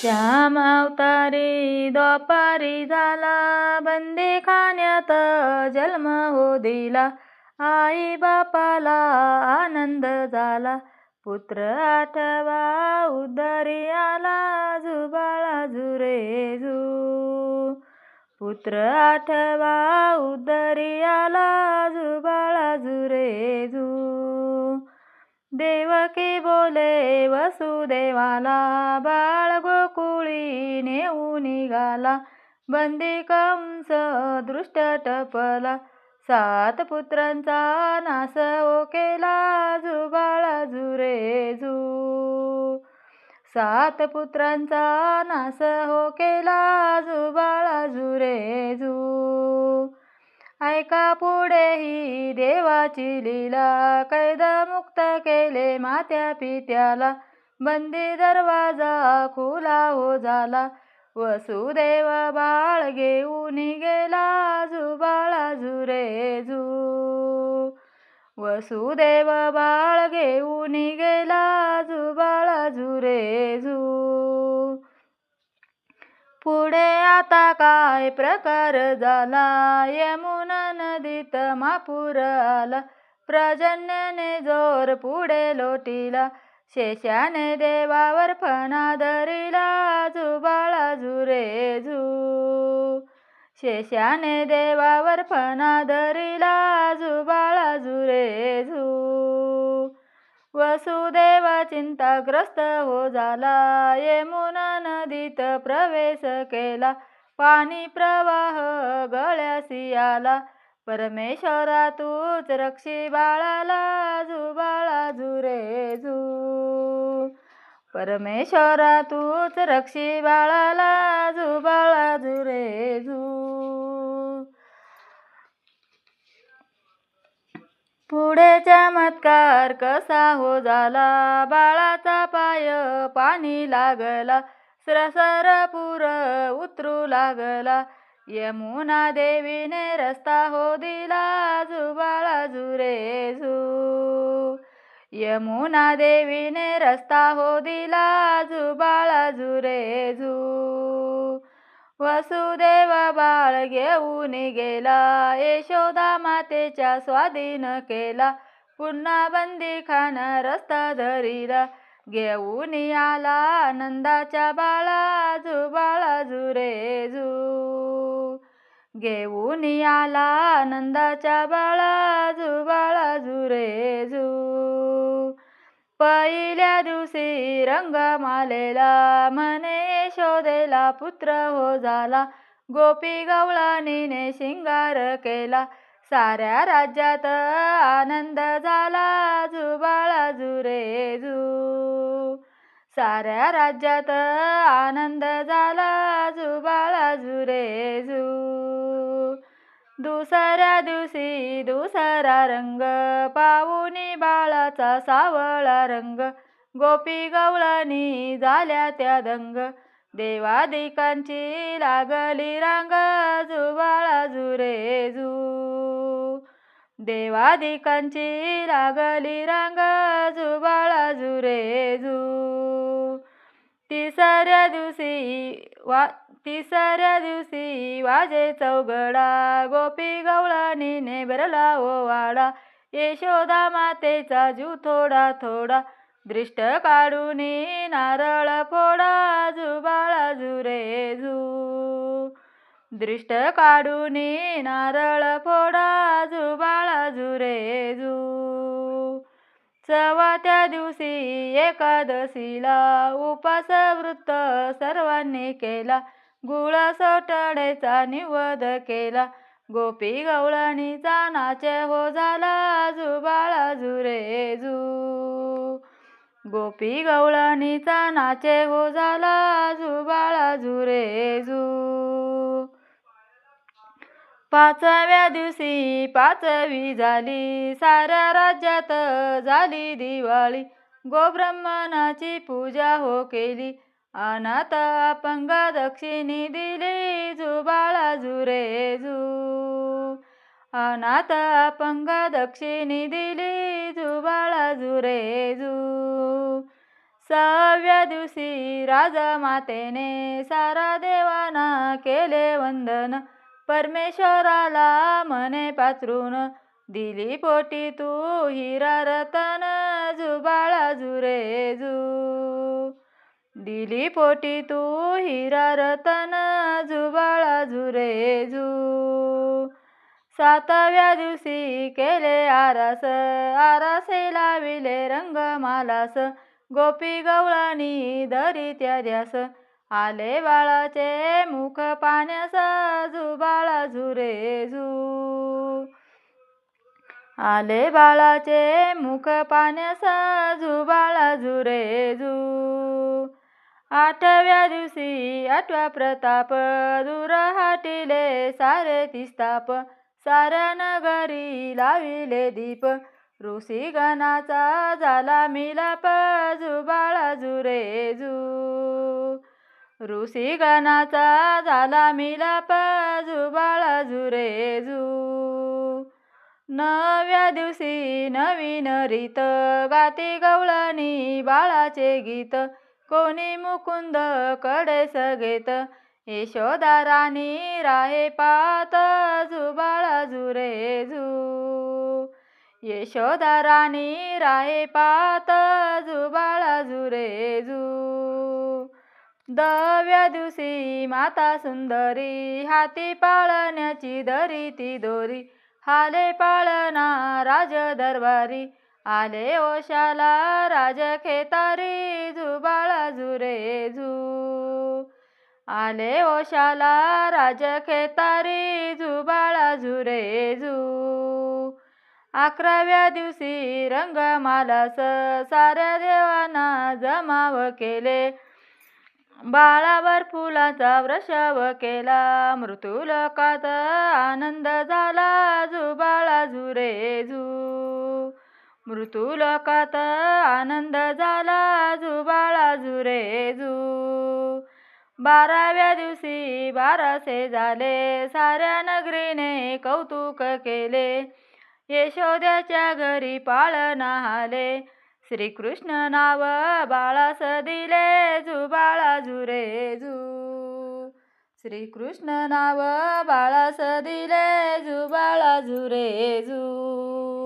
श्याम अवतारी द्वापारी झाला. बंदी खाण्यात जन्म हो दिला. आई बापाला आनंद झाला. पुत्र आठवा उदरी आला. जुबाळा जुरे जू. पुत्र आठवा उदरी आला. जुबाळा जुरे जू. देवकी बोले वसुदेवाला बाळ गोकुळी नेऊ निघाला. बंदी कंस दृष्ट टपला. सात पुत्रांचा नास ओ केला जुबाळा जुरे जू. सात पुत्रांचा नास हो केला जुबाळा जुरे जू. ऐका पुढेही देवाची लीला. कैद मुक्त केले मात्या पित्याला. बंदी दरवाजा खुला हो झाला. वसुदेव बाळ घेऊन गेला जुबाळा जुरे जू. वसुदेव बाळ घेऊन गेला जुबाळा जुरे जू. पुढे आता काय प्रकार झाला? यमुना नदीत मापूर आला प्रजन्याने जोर पुढे लोटीला. शेषाने देवावर फणा धरिला जुबाळा जुरे झू शेषाने देवावर फणा धरिला जुबाळा जुरे झू वसुदेव चिंताग्रस्त हो झाला यमुना नदीत प्रवेश केला. पाणी प्रवाह गळ्यासी आला. परमेश्वरा तूच रक्षी बाळाला जुबाळा जुरे झू परमेश्वरा तूच रक्षी बाळाला जुबाळा जुरे झू पुढे चमत्कार कसा हो झाला? बाळाचा पाय पाणी लागला सरसर पुर उतरू लागला. यमुना देवीने रस्ता हो दिला जुबाळा जुरे झू यमुना देवीने रस्ता हो दिला जुबाळा जुरे झू वसुदेव बाळ घेऊन गेला यशोदा मातेच्या स्वाधीन केला. पुन्हा बंदी खाना रस्ता धरिला घेऊन आला आनंदाच्या बाळा जुबाळा जुरे झू घेऊन आला आनंदाच्या बाळा जुबाळा रे झू पहिल्या दिवशी रंग मालेला म्हणे शोधेला पुत्र हो झाला. गोपी गवळानीने शिंगार केला. साऱ्या राज्यात आनंद झाला जुबाळा जुरे झू साऱ्या राज्यात आनंद झाला जुबाळा जुरे झू दुसऱ्या दिवशी दुसरा रंग पाहुणी बाळाचा सावळा रंग. गोपी गवळणी झाल्या त्या दंग. देवादिकांची लागली रांग जुबाळा जुरे झू देवादिकांची लागली रांग जुबाळा जुरे झू तिसऱ्या दिवशी वा तिसऱ्या दिवशी वाजे चौघडा गोपी गवळानी भरला ओ वाडा यशोदा मातेचा जीव थोडा थोडा दृष्ट काढून नारळ फोडा जुबाळा जुरे झू दृष्ट काढून नारळ फोडा जुबाळा जुरे झू त्या दिवशी एकादशीला उपास वृत्त सर्वांनी केला. गुळ सोटडेचा निवद केला. गोपी गवळणीचा नाच हो झाला जुबाळा जुरे जू. गोपी गवळणीचा नाचे हो झाला जुबाळा जुरे जू. पाचव्या दिवशी पाचवी झाली. साऱ्या राज्यात झाली दिवाळी. गोब्रह्मणाची पूजा हो केली. अनाथ अपंग दक्षिणी दिली. जुबाळा जुरे झू अनाथ अपंग दक्षिणी दिली. जुबाळा जुरे झू सहाव्या दिवशी राजमातेने सारा देवाना केले वंदन. परमेश्वराला मने पाचरून दिली पोटी तू हिरा रतन जुबाळा जुरे जू दिली पोटी तू हिरा रतन जुबाळा जुरे जू सातव्या दिवशी केले आरास आरासे लाविले रंगमालास. गोपी गवळणी दरी त्या ध्यास आले बाळाचे मुख पाण्याचा जुबाळा झुरे झू आले बाळाचे मुख पाण्यास जुबाळा झुरे झू आठव्या दिवशी आठव्या प्रताप दूर हाटिले सारे तिस्ताप साऱ्या नगरी लाविले दीप. ऋषी गणाचा झाला मिलाप. झुबाळा जुरे जू. ऋषी गणाचा झाला मिलाप जुबाळा जुरे जू. नव्या दिवशी नवीन रीत गाती गवळणी बाळाचे गीत. कोणी मुकुंदकडे सगेत यशोदा राणी राहे पात जुबाळा जुरे जू. यशोदा राणी राहे पात जुबाळा जुरे जू. दव्या दिवशी माता सुंदरी हाती पाळण्याची दरी ती दोरी. हाले पाळणा राज दरबारी आले ओशाला राज खेतारी झुबाळा झुरे झू आले ओशाला राज खेतारी झुबाळा झुरे झू अकराव्या दिवशी रंगमालास साऱ्या देवांना जमाव केले. बाळावर फुलाचा वृषभ केला. मृत्यू लोकात आनंद झाला. जुबाळा बाळा झू मृत्यूलोकात आनंद झाला. जुबाळा झुरे झू बाराव्या दिवशी बारासे झाले. साऱ्या नगरीने कौतुक केले. यशोद्याच्या घरी पाळणा आले श्रीकृष्ण नाव बाळास दिले जुबाळा जुरे जू. श्रीकृष्ण नाव बाळास दिले जुबाळा जुरे जू.